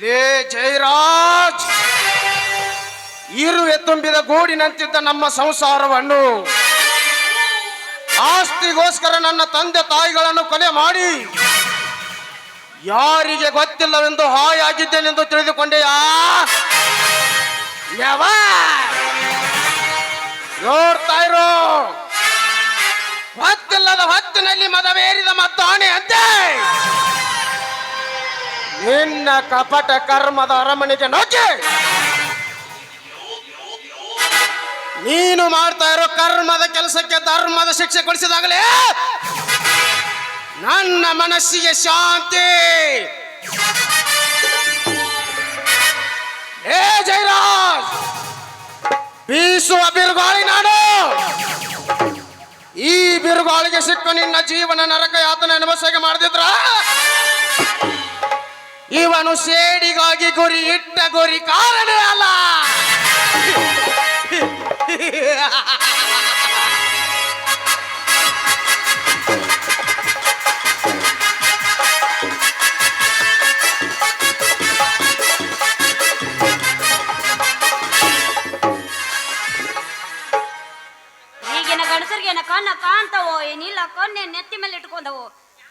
ಲೇ ಜಯರಾಜ್! ಇರುವೆ ತುಂಬಿದ ಗೂಡಿನಂತಿದ್ದ ನಮ್ಮ ಸಂಸಾರವನ್ನು. ಆಸ್ತಿಗೋಸ್ಕರ ನನ್ನ ತಂದೆ ತಾಯಿಗಳನ್ನು ಕೊಲೆ ಮಾಡಿ. ಯಾರಿಗೆ ಗೊತ್ತಿಲ್ಲವೆಂದು ಹಾಯಾಗಿದ್ದೇನೆಂದು ತಿಳಿದುಕೊಂಡೆಯಾ? ಯವಾ? ನೋಡ್ತಾ ಇರೋ ಹೊತ್ತಿಲ್ಲದ ಹೊತ್ತಿನಲ್ಲಿ ಮದವೇರಿದ ಮತ್ತಾಣೆ ಅಂತೆ ನಿನ್ನ ಕಪಟ ಕರ್ಮದ ಅರಮನೆಗೆ ನುಗ್ಗಿ ನೀನು ಮಾಡ್ತಾ ಇರೋ ಕರ್ಮದ ಕೆಲಸಕ್ಕೆ ಧರ್ಮದ ಶಿಕ್ಷೆ ಕೊಡಿಸಿದಾಗಲೇ ನನ್ನ ಮನಸ್ಸಿಗೆ ಶಾಂತಿ. ಏ ಜೈರಾಜ್, ಬೀಸುವ ಬಿರುಗಾಳಿ ನಾನು. ಈ ಬಿರುಗಾಳಿಗೆ ಸಿಕ್ಕು ನಿನ್ನ ಜೀವನ ನರಕ ಯಾತನೆ ಅನುಭವಿಸಾಗೆ ಮಾಡದಿದ್ರ? ಇವನು ಸೇಡಿಗಾಗಿ ಗುರಿ ಇಟ್ಟ ಗುರಿ ಕಾರಣ ಅಲ್ಲ. ಈಗಿನ ಗಂಡಸರಿಗೆ ಕಣ್ಣ ಕಾಣ್ತಾವೋ, ಏನಿಲ್ಲ, ಕಣ್ಣೆ ನೆತ್ತಿ ಮೇಲೆ ಇಟ್ಕೊಂಡವೋ.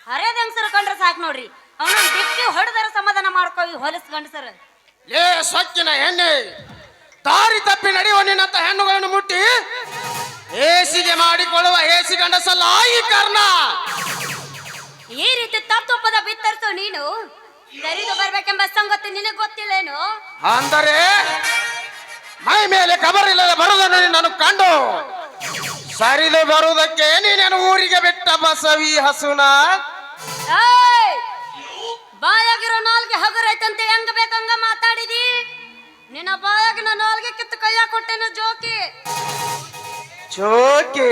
ಹರೇದ ಹೆಂಗಸರು ಕಂಡ್ರೆ ಸಾಕು ನೋಡ್ರಿ. ಅವನ ಡಿಕ್ಕಿ ಹೊಡೆದರ ಸಮಾಧಾನ ಮಾಡ್ಕೋ ಈ ಹೊಲಸ್ ಏ ಲೇ ಸೊಕ್ಕಿನ ಹೆಣ್ಣೆ ದಾರಿ ತಪ್ಪಿ ನಡೆಯುವ ನಿನ್ನಂತ ಹೆಣ್ಣುಗಳನ್ನು ಮುಟ್ಟಿ? ಹೇಸಿಗೆ ಮಾಡಿಕೊಳ್ಳುವ ಹೇಸಿ ಗಂಡಸಲ್ಲ ಈ ಕರ್ಣ. ಈ ರೀತಿ ತಪ್ಪದ ಬಿತ್ತರಿಸು ನೀನು. ಸರಿದು ಬರ್ಬೇಕೆಂಬ ಸಂಗತಿ ನಿನಗೆ ಗೊತ್ತಿಲ್ಲೇನು? ಅಂದರೆ ಮೈ ಮೇಲೆ ಕಬರ್ ಇಲ್ಲದೆ ಬರುವುದನ್ನು ನಾನು ಕಂಡು. ಸರಿದು ಬರುವುದಕ್ಕೆ ನೀನೇನು ಊರಿಗೆ ಬಿಟ್ಟ ಬಸವಿ ಹಸುನ! ಬಾಯಾಗಿರೋ ನಾಲ್ಗೆ ಹಗುರೈತಂತೆ ಹೆಂಗ ಬೇಕಂಗ ಮಾತಾಡಿದಿ? ನಿನ್ನ ಬಾಯಾಗಿನ ನಾಲ್ಗೆ ಕಿತ್ತು ಕೈಯ ಕೊಟ್ಟೆನು ಜೋಕಿ? ಜೋಕಿ.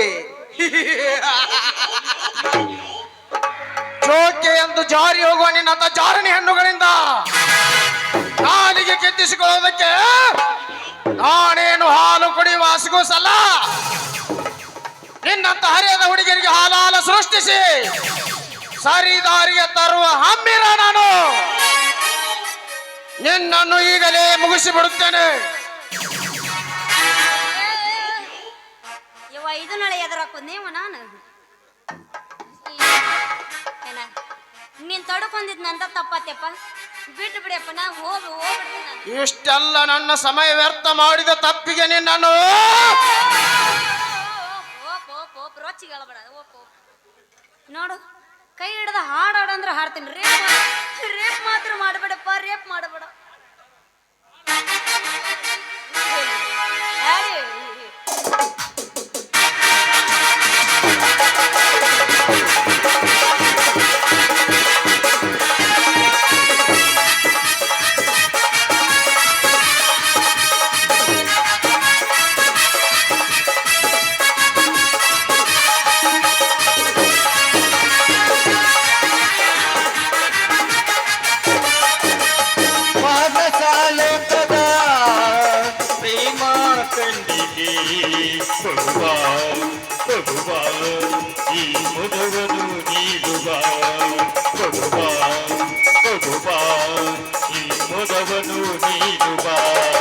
ಜೋಕೆ ಎಂದು ಜಾರಿ ಹೋಗುವ ನಿನ್ನಂತ ಜಾರಣಿ ಹೆಣ್ಣುಗಳಿಂದ. ನಾಲಿಗೆ ಕೆತ್ತಿಸಿಕೊಳ್ಳೋದಕ್ಕೆ ನಾನೇನು ಹಾಲು ಕುಡಿಯುವ ಹಸುಗೂಸಲ್ಲ? ನಿನ್ನಂತ ಹರಿಯದ ಹುಡುಗಿಯರಿಗೆ ಹಾಲಾಲ ಸೃಷ್ಟಿಸಿ ಸರಿ ದಾರಿಯ ತರುವ ನಿನ್ನನ್ನು ಈಗಲೇ ಮುಗಿಸಿ ಬಿಡುತ್ತೇನೆ ಇವ ಇದು ನಾಳೆ ಎದುರಾಕು ನೀವು ನಾನು? ಏನ? ನೀನ್ ತಡ್ಕೊಂಡಿದ್ ನಂದ ತಪ್ಪತ್ತೆಪ್ಪ? ಬಿಟ್ಟು ಬಿಡಪ್ಪ ನಾ ಹೋಗಿ ಹೋಗ್ಬಿಡ್ತೀನಿ ನಾನು. ಇಷ್ಟೆಲ್ಲ ನನ್ನ ಸಮಯ ವ್ಯರ್ಥ ಮಾಡಿದ ತಪ್ಪಿಗೆ ನಿನ್ನನ್ನು ಓಪ್ ಓಪ್ ಓಪ್ ರೊಚ್ಚಿಗೆ ಹೇಳಬೇಡ ಓಪ್ ಓಪ್ ನೋಡು ಕೈ ಹಿಡ್ದ ಹಾಡಾಡ ಅಂದ್ರೆ ಹಾಡ್ತೀನಿ. ರೇಪ್ ರೇಪ್ ಮಾತ್ರ ಮಾಡಬೇಡಪ್ಪ ರೇಪ್ ಮಾಡಬೇಡ. Bye.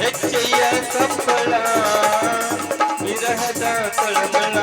ನಿನ್ನ ಹೆಜ್ಜೆಯ ಸಪ್ಪಳ ವಿರಹದ ತಳಮಳ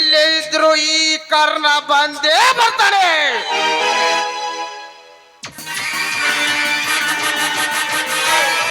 ಎಲ್ಲೇ ಇದ್ರು ಈ ಕರ್ಣ ಬಂದೇ ಬರ್ತಾನೆ.